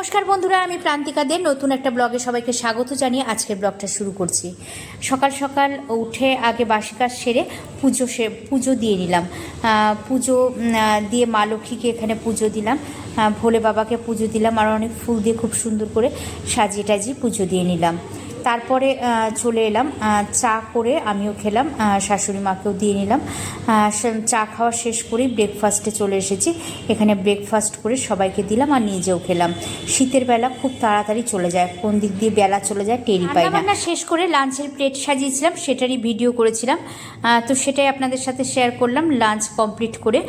নমস্কার বন্ধুরা, আমি প্রান্তিকাদের নতুন একটা ব্লগে সবাইকে স্বাগত জানিয়ে আজকের ব্লগটা শুরু করছি। সকাল সকাল উঠে আগে বাসি কাজ সেরে পুজো সে পুজো দিয়ে নিলাম। পুজো দিয়ে মা লক্ষ্মীকে এখানে পুজো দিলাম। ভোলে বাবাকে পুজো দিলাম। আর অনেক ফুল দিয়ে খুব সুন্দর করে সাজিয়ে টাজিয়ে পুজো দিয়ে নিলাম। তারপরে চলে এলাম। চা করে আমিও খেলাম শাশুড়ি মাকেও দিয়ে নিলাম। চা খাওয়া শেষ করেই ব্রেকফাস্টে চলে এসেছি। এখানে ব্রেকফাস্ট করে সবাইকে দিলাম আর নিজেও খেলাম। শীতের বেলা খুব তাড়াতাড়ি চলে যায়। কোন দিক দিয়ে বেলা চলে যায় টেরি পাই না। শেষ করে লাঞ্চের প্লেট সাজিয়েছিলাম, সেটারই ভিডিও করেছিলাম। তো সেটাই আপনাদের সাথে শেয়ার করলাম লাঞ্চ কমপ্লিট করে।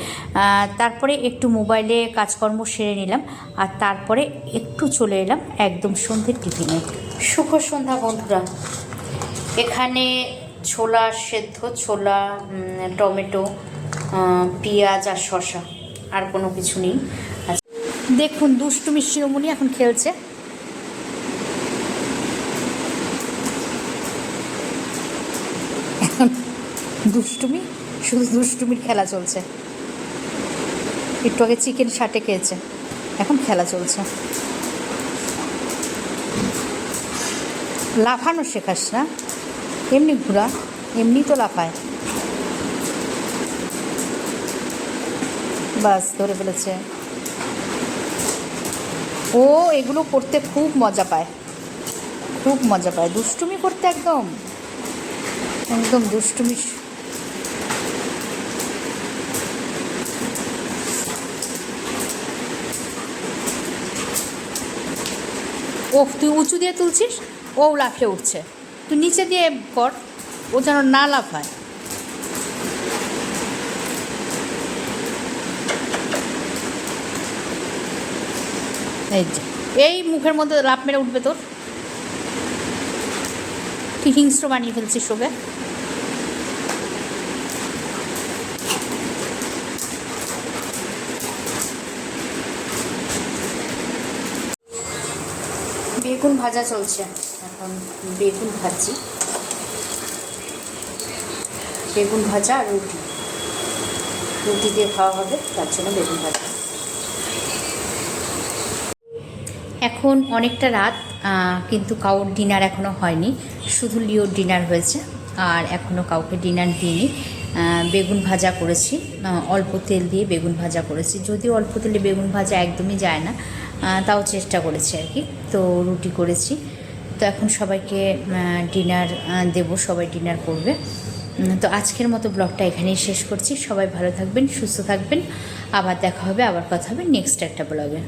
তারপরে একটু মোবাইলে কাজকর্ম সেরে নিলাম। আর তারপরে একটু চলে এলাম একদম সন্ধ্যের টিফিনে। শুভ সন্ধ্যা বন্ধুরা। এখানে ছোলা সেদ্ধ, ছোলা টমেটো পেঁয়াজ আর শসা, আর কোনো কিছু নেই। দেখুন দুষ্টুমি শিরোমণি এখন খেলছে। দুষ্টুমি, শুধু দুষ্টুমির খেলা চলছে। একটু আগে চিকেন সাটে খেয়েছে, এখন খেলা চলছে। লাফানো শেখাস না। এমনি ঘোরা, এমনি তো লাফায়। বাস, ধরে ফেলেছে। ও এগুলো করতে খুব মজা পায়। খুব মজা পায়। দুষ্টুমি করতে একদম। একদম দুষ্টুমি। ও তুই উঁচু দিয়ে তুলছিস? ও লাফিয়ে উঠছে। তুই নিচে দিয়ে কর, ও যেন না লাফায়। এই যে, এই মুখের মধ্যে লাফ মেরে উঠবে তোর। কি হিংস্র বানিয়ে ফেলছিস ওকে। বেগুন ভাজা চলছে। এখন বেগুন ভাজি। বেগুন ভাজা আর রুটি। রুটি দিয়ে খাওয়া হবে, তার জন্য বেগুন ভাজা। এখন অনেকটা রাত কিন্তু কাউর ডিনার এখনও হয়নি। শুধু লিওর ডিনার হয়েছে, আর এখনও কাউকে ডিনার দিইনি। বেগুন ভাজা করেছি। অল্প তেল দিয়ে বেগুন ভাজা করেছি। যদিও অল্প তেলে বেগুন ভাজা একদমই যায় না তাও চেষ্টা করেছি আর কি। তো রুটি করেছি। তো এখন সবাইকে ডিনার দেব। সবাই ডিনার করবে। তো আজকের মতো ব্লগটা এখানেই শেষ করছি। সবাই ভালো থাকবেন, সুস্থ থাকবেন। আবার দেখা হবে, আবার কথা হবে নেক্সট একটা ব্লগে।